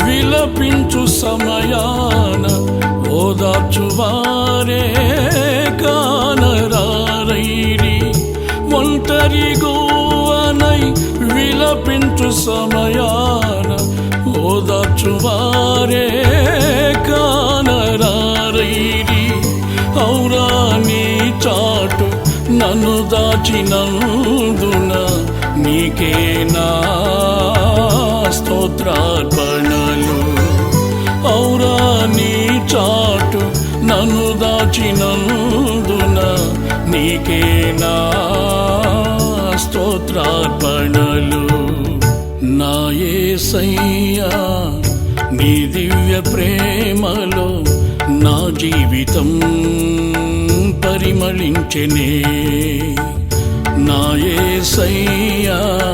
విలపించు సమయాన ఓదార్చువారే కానరారైరి ఒంటరి గోవనై విలపించు సమయాన ఓదార్చువారే కానరారైరి ఔరా నీ చాటు నన్ను దాచినందున నీకేనా స్తోత్రార్పణలు. ఔరా నీ చాటు నన్ను దాచినందున నీకేనా స్తోత్రార్పణలు. నాయే సయ్యా నీ దివ్య ప్రేమలో నా జీవితం పరిమళించనే. నాయే సయ్యా